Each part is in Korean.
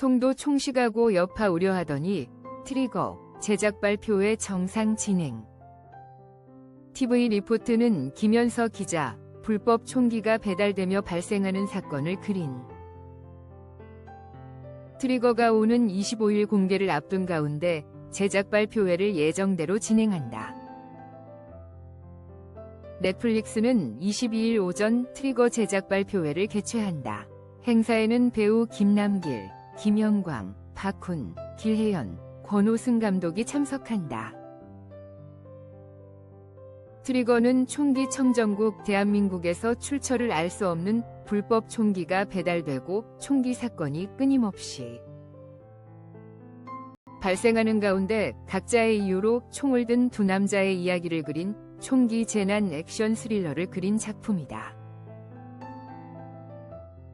송도 총시가고 여파 우려하더니 트리거 제작 발표회 정상 진행. TV 리포트는 김현서 기자 불법 총기가 배달되며 발생하는 사건을 그린 트리거가 오는 25일 공개를 앞둔 가운데 제작 발표회를 예정대로 진행한다. 넷플릭스는 22일 오전 트리거 제작 발표회를 개최한다. 행사에는 배우 김남길, 김영광, 박훈, 길혜연, 권오승 감독이 참석한다. 트리거는 총기 청정국 대한민국에서 출처를 알 수 없는 불법 총기가 배달되고 총기 사건이 끊임없이 발생하는 가운데 각자의 이유로 총을 든 두 남자의 이야기를 그린 총기 재난 액션 스릴러를 그린 작품이다.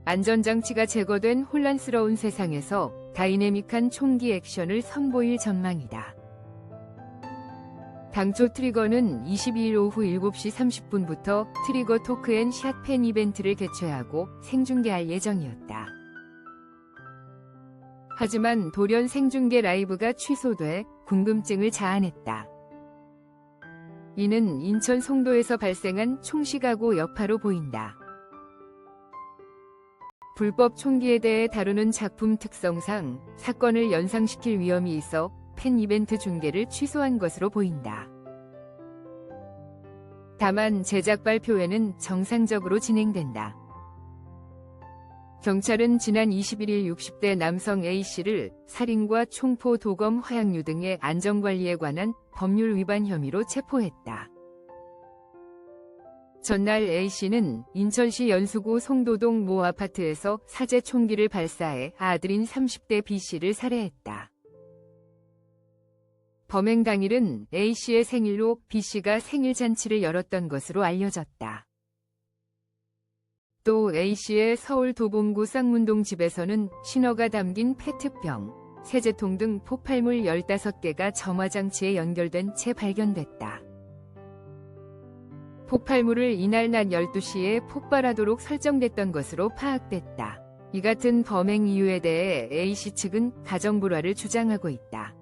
안전장치가 제거된 혼란스러운 세상에서 다이내믹한 총기 액션을 선보일 전망이다. 당초 트리거는 22일 오후 7시 30분부터 트리거 토크 앤 샷팬 이벤트를 개최하고 생중계할 예정이었다. 하지만 돌연 생중계 라이브가 취소돼 궁금증을 자아냈다. 이는 인천 송도에서 발생한 총시가고 여파로 보인다. 불법 총기에 대해 다루는 작품 특성상 사건을 연상시킬 위험이 있어 팬 이벤트 중계를 취소한 것으로 보인다. 다만 제작 발표회는 정상적으로 진행된다. 경찰은 지난 21일 60대 남성 A씨를 살인과 총포 도검 화약류 등의 안전관리에 관한 법률 위반 혐의로 체포했다. 전날 A씨는 인천시 연수구 송도동 모 아파트에서 사제 총기를 발사해 아들인 30대 B씨를 살해했다. 범행 당일은 A씨의 생일로 B씨가 생일 잔치를 열었던 것으로 알려졌다. 또 A씨의 서울 도봉구 쌍문동 집에서는 신호가 담긴 페트병, 세제통 등 폭발물 15개가 점화장치에 연결된 채 발견됐다. 폭발물을 이날 낮 12시에 폭발하도록 설정됐던 것으로 파악됐다. 이 같은 범행 이유에 대해 A씨 측은 가정불화를 주장하고 있다.